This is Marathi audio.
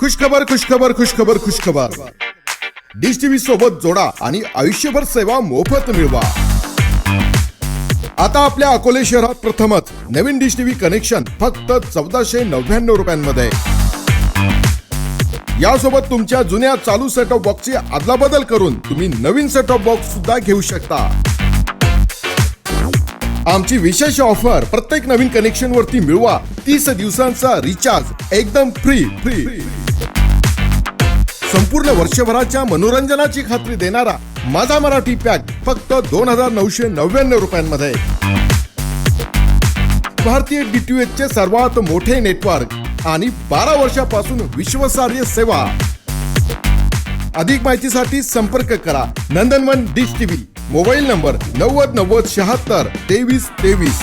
खुशखबर खुशखबर खुशखबर खुशखबर. डिश टीव्ही सोबत जोडा आणि आयुष्यभर सेवा मोफत मिळवा. आता आपल्या अकोले शहरात प्रथमच नवीन डिश टीव्ही कनेक्शन फक्त चौदाशे नव्याण्णव रुपयांमध्ये. यासोबत तुमच्या जुन्या चालू सेटअप बॉक्सची अदलाबदल करून तुम्ही नवीन सेटअप बॉक्स सुद्धा घेऊ शकता. आमची विशेष ऑफर प्रत्येक नवीन कनेक्शन वरती मिळवा. तीस दिवसांचा रिचार्ज एकदम फ्री फ्री संपूर्ण वर्षभराच्या मनोरंजनाची खात्री देणारा माझा मराठी पॅक फक्त दोन हजार नऊशे नव्याण्णव रुपयांमध्ये. भारतीय डीटीएच चे सर्वात मोठे नेटवर्क आणि बारा वर्षापासून विश्वासार्ह सेवा. अधिक माहितीसाठी संपर्क करा. Nandanvan dish TV mobile number नव्वद नव्वद शहात्तर तेवीस तेवीस.